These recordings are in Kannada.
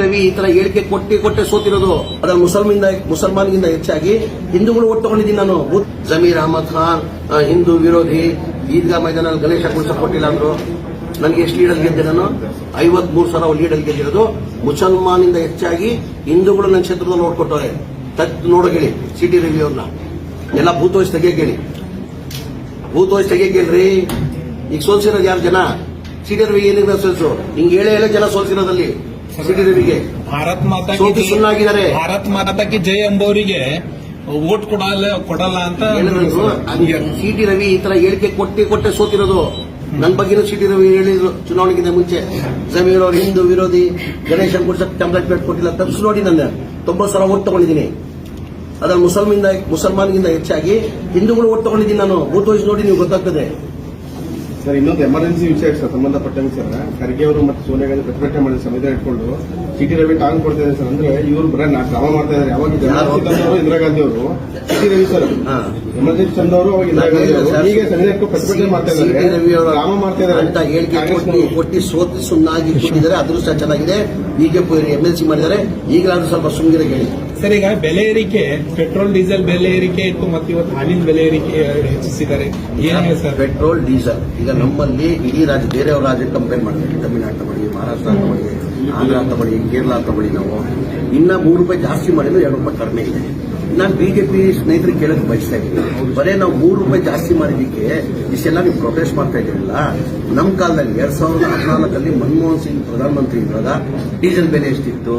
ರವಿ ಈ ತರ ಹೇಳಿಕೆ ಕೊಟ್ಟಿ ಕೊಟ್ಟೆ ಸೋತಿರೋದು ಅದರ ಮುಸಲ್ಮಿಂದ, ಮುಸಲ್ಮಾನ್ಗಿಂತ ಹೆಚ್ಚಾಗಿ ಹಿಂದೂಗಳು ಒಟ್ಟುಕೊಂಡಿದ್ದೀನಿ ನಾನು. ಜಮೀರ್ ಅಹಮದ್ ಖಾನ್ ಹಿಂದೂ ವಿರೋಧಿ, ಈದ್ಗಾ ಮೈದಾನ ಗಣೇಶ ಕುಡಿಸ ಕೊಟ್ಟಿಲ್ಲ ಅಂದ್ರು. ನನಗೆ ಎಷ್ಟು ಲೀಡಲ್ಲಿ ಗೆದ್ದೆ ನಾನು? ಐವತ್ ಮೂರು ಸಾವಿರ ಲೀಡಲ್ಲಿ ಗೆದ್ದಿರೋದು. ಮುಸಲ್ಮಾನಿಂದ ಹೆಚ್ಚಾಗಿ ಹಿಂದೂಗಳು ನನ್ನ ಕ್ಷೇತ್ರದಲ್ಲಿ ನೋಡ್ಕೊಟ್ಟವ್ರೆ. ತತ್ ನೋಡೋ ಹೇಳಿ ಸಿಟಿ ರವಿ ಅವ್ರನ್ನ ಎಲ್ಲ ಭೂತೋಷ್ ತೆಗಿಯಕ್ಕೆ ಹೇಳಿ ಭೂತೋಷ್ ತೆಗಿಯಕ್ಕೆ ಈಗ ಸೋಲ್ಸಿರೋದು ಯಾರು ಜನ? ಸಿಟಿ ರವಿ ಏನಿಲ್ಲ ಸೋಲ್ಸು? ಹಿಂಗೆ ಹೇಳೇ ಹೇಳೇ ಜನ ಸೋಲ್ಸಿರೋದಲ್ಲಿ. ರವಿಗೆ ಭಾರತ್ ಮಾತಾ ಸುಳ್ಳಾಗಿದ್ದಾರೆ ಭಾರತ್ ಮಾತಾ ಕಿ ಜೈ ಎಂಬವರಿಗೆ ವೋಟ್ ಕೊಡಲ್ಲ ಕೊಡಲ್ಲ ಅಂತ ಸಿಟಿ ರವಿ ಈ ತರ ಹೇಳಿಕೆ ಕೊಟ್ಟಿ ಕೊಟ್ಟೆ ಸೋತಿರೋದು. ನನ್ನ ಬಗ್ಗೆನೂ ಸಿಟಿ ರವಿ ಹೇಳಿದ್ರು ಚುನಾವಣೆಗಿಂತ ಮುಂಚೆ. ಜಮೀರ್ ಅವರು ಹಿಂದೂ ವಿರೋಧಿ ಗಣೇಶನ್ ಗುಡ್ಸಕ್ ಟೆಂಪ್ಲೆಟ್ ಪ್ಲೇಟ್ ಕೊಟ್ಟಿಲ್ಲ. ತಪ್ಪಿಸಿ ನೋಡಿ ನನ್ನ. ತೊಂಬತ್ತು ಸಾವಿರ ಓಟ್ ತಗೊಂಡಿದ್ದೀನಿ. ಅದರ ಮುಸಲ್ಮಿಂದ ಮುಸಲ್ಮಾನ್ಗಿಂತ ಹೆಚ್ಚಾಗಿ ಹಿಂದೂಗಳು ಓಟ್ ತಗೊಂಡಿದ್ದೀನಿ ನಾನು. ಬೂತ್ ವಯಸ್ಸು ನೋಡಿ ನೀವು ಗೊತ್ತಾಗ್ತದೆ. ಸರ್ ಇನ್ನೊಂದು ಎಮರ್ಜೆನ್ಸಿ ವಿಷಯ ಸರ್ ಸಂಬಂಧಪಟ್ಟಂಗೆ ಸರ್ ಖರ್ಗೆ ಅವರು ಮತ್ತು ಸೋನಿಯಾ ಗಾಂಧಿ ಪ್ರತಿಭಟನೆ ಮಾಡಿದ ಸಂವಿಧಾನ ಇಟ್ಕೊಂಡು. ಸಿಟಿ ರವಿ ಟಾಂಗ್ ಕೊಡ್ತಾ ಇದ್ದಾರೆ ಸರ್ ಅಂದ್ರೆ ಇವರು ಬರ ನಾ ಶ್ರಮ ಮಾಡ್ತಾ ಇದ್ದಾರೆ. ಯಾವಾಗ ಇಂದಿರಾ ಗಾಂಧಿ ಅವರು. ಸಿಟಿ ರವಿ ಸರ್ ಹಾ. ಎಮರ್ಜೆನ್ಸಿ ತಂದವರು ಅವಾಗ ಇಂದಿರಾ ಗಾಂಧಿ ಅವರು. ಹೀಗೆ ಸಂವಿಧಾನಕ್ಕೆ ಪ್ರತಿಭಟನೆ ಮಾಡ್ತಾ ಇದ್ದಾರೆ. ರವಿ ಅವರು ಶ್ರಮ ಮಾಡ್ತಾ ಇದ್ದಾರೆ. ಅಂತ ಹೇಳಿಕೆ ಕೊಟ್ಟಿ ಸೋತಿ ಸುಣ್ಣಾಗಿ ಕೂತಿದ್ದಾರೆ ಅದೃಷ್ಟ ಚೆನ್ನಾಗಿದೆ. ಬಿಜೆಪಿ ಎಮರ್ಜೆನ್ಸಿ ಮಾಡಿದ್ದಾರೆ. ಈಗಲಾದ್ರೂ ಸ್ವಲ್ಪ ಸುಮ್ಮನೆ ಹೇಳಿ ಸರ್, ಈಗ ಬೆಲೆ ಏರಿಕೆ, ಪೆಟ್ರೋಲ್, ಡೀಸೆಲ್ ಬೆಲೆ ಏರಿಕೆ ಇತ್ತು ಮತ್ತೆ ಇವತ್ತು ಹಾಲಿನ ಬೆಲೆ ಏರಿಕೆ ಹೆಚ್ಚಿಸಿದ್ದಾರೆ. ಏನಿದೆ ಸರ್? ಪೆಟ್ರೋಲ್, ಡೀಸೆಲ್, ಈಗ ನಮ್ಮಲ್ಲಿ ಇಡೀ ರಾಜ್ಯ, ಬೇರೆಯವ್ರ ರಾಜ್ಯ ಕಂಪೇರ್ ಮಾಡ್ತೀವಿ. ತಮಿಳುನಾಡು ತಗೊಳ್ಳಿ, ಮಹಾರಾಷ್ಟ್ರ ತಗೊಳ್ಳಿ, ಆಂಧ್ರ ತಗೊಳ್ಳಿ, ಕೇರಳ ತಗೊಳ್ಳಿ ನಾವು. ಇನ್ನ ಮೂರು ರೂಪಾಯಿ ಜಾಸ್ತಿ ಮಾಡಿದ್ರೆ ಎರಡು ರೂಪಾಯಿ ಕಡಿಮೆ ಇದೆ. ನಾನು ಬಿಜೆಪಿ ಸ್ನೇಹಿತರಿಗೆ ಕೇಳಕ್ ಬಯಸ್ತಾ ಇದ್ದೀನಿ. ಬರೇ ನಾವು ಮೂರು ರೂಪಾಯಿ ಜಾಸ್ತಿ ಮಾಡಿದ್ದಕ್ಕೆ ಇಷ್ಟೆಲ್ಲ ನೀವು ಪ್ರೊಟೆಸ್ಟ್ ಮಾಡ್ತಾ ಇದ್ದೀರಲ್ಲ, ನಮ್ಮ ಕಾಲದಲ್ಲಿ ಎರಡ್ ಸಾವಿರದ ಹದಿನಾಲ್ಕಲ್ಲಿ ಮನಮೋಹನ್ ಸಿಂಗ್ ಪ್ರಧಾನಮಂತ್ರಿ ಇದ್ದಾಗ ಡೀಸೆಲ್ ಬೆಲೆ ಎಷ್ಟಿತ್ತು?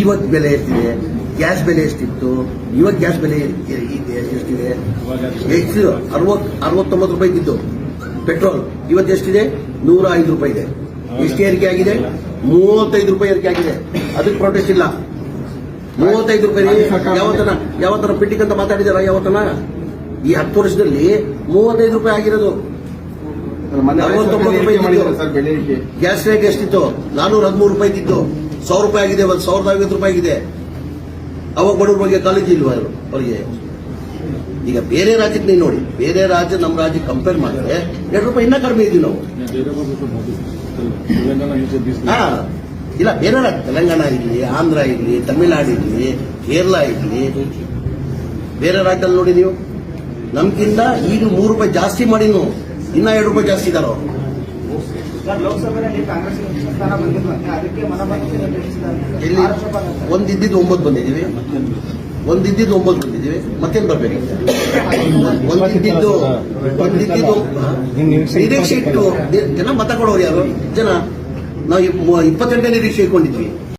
ಇವತ್ತು ಬೆಲೆ ಎಷ್ಟಿದೆ? ಗ್ಯಾಸ್ ಬೆಲೆ ಎಷ್ಟಿತ್ತು? ಇವಾಗ ಗ್ಯಾಸ್ ಬೆಲೆ ಎಷ್ಟಿದೆ? ಹೆಚ್ಚು ಅರವತ್ ಅರವತ್ತೊಂಬತ್ತು ರೂಪಾಯಿ ಇದ್ದು ಪೆಟ್ರೋಲ್ ಇವತ್ತು ಎಷ್ಟಿದೆ? ನೂರ ಐದು ರೂಪಾಯಿ ಇದೆ. ಎಷ್ಟು ಏರಿಕೆ ಆಗಿದೆ? ಮೂವತ್ತೈದು ರೂಪಾಯಿ ಏರಿಕೆ ಆಗಿದೆ. ಅದಕ್ಕೆ ಪ್ರೊಟೆಸ್ಟ್ ಇಲ್ಲ. ಮೂವತ್ತೈದು ರೂಪಾಯಿ ಯಾವತ್ತನ ಯಾವತ್ತನ ಪಿಟ್ಟಿಕ್ ಅಂತ ಮಾತಾಡಿದಾರ? ಯಾವತ್ತನ? ಈ ಹತ್ತು ವರ್ಷದಲ್ಲಿ ಮೂವತ್ತೈದು ರೂಪಾಯಿ ಆಗಿರೋದು. ರೂಪಾಯಿ ಗ್ಯಾಸ್ ರೇಟ್ ಎಷ್ಟಿತ್ತು? ನಾನೂರ ಹದಿಮೂರು ರೂಪಾಯಿ ಇದ್ದಿತ್ತು ಸಾವಿರ ರೂಪಾಯಿ ಆಗಿದೆ, ಒಂದು ಸಾವಿರದ ಐವತ್ತು ರೂಪಾಯಿ ಆಗಿದೆ. ಅವಾಗ ಬಡವ್ರ ಬಗ್ಗೆ ಕಾಲೇಜ್ ಇಲ್ವಾ ಅವರು ಅವರಿಗೆ? ಈಗ ಬೇರೆ ರಾಜ್ಯಕ್ಕೆ ನೀವು ನೋಡಿ, ಬೇರೆ ರಾಜ್ಯ ನಮ್ಮ ರಾಜ್ಯ ಕಂಪೇರ್ ಮಾಡಿದ್ರೆ ಎರಡು ರೂಪಾಯಿ ಇನ್ನೂ ಕಡಿಮೆ ಇದ್ದೀವಿ ನಾವು. ಇಲ್ಲ, ಬೇರೆ ರಾಜ್ಯ, ತೆಲಂಗಾಣ ಇರಲಿ, ಆಂಧ್ರ ಇರಲಿ, ತಮಿಳುನಾಡು ಇರಲಿ, ಕೇರಳ ಇರಲಿ. ಬೇರೆ ರಾಜ್ಯದಲ್ಲಿ ನೋಡಿ ನೀವು. ನಮ್ಗಿಂತ ಈಗ ಮೂರು ರೂಪಾಯಿ ಜಾಸ್ತಿ ಮಾಡಿನೂ ಇನ್ನ ಎರಡು ರೂಪಾಯಿ ಜಾಸ್ತಿ ಇದಾರ ಅವ್ರು. ಸರ್ ಲೋಕಸಭೆಯಲ್ಲಿ ಕಾಂಗ್ರೆಸ್ ಸ್ಥಾನ ಬಂದಿರುವಂತೆ ಅದಕ್ಕೆ ಮನಬಂಧಿಸಿದ ಇಲ್ಲಿ ಒಂದಿದ್ದಿದ್ದು ಒಂಬತ್ತು ಬಂದಿದ್ದೀವಿ. ಒಂದಿದ್ದಿದ್ದು ಒಂಬತ್ತು ಬಂದಿದ್ದೀವಿ. ಮತ್ತೇನು ಬರ್ಬೇಕು? ಒಂದಿದ್ದಿದ್ದು ಒಂದಿದ್ದಿದ್ದು ನಿರೀಕ್ಷೆ ಇಟ್ಟು ಜನ ಮತ ಕೊಡೋರು ಯಾರು? ಜನ ನಾವು ಇಪ್- ಇಪ್ಪತ್ತೆಂಟನೇ ನಿರೀಕ್ಷೆ ಇಟ್ಕೊಂಡಿದ್ವಿ.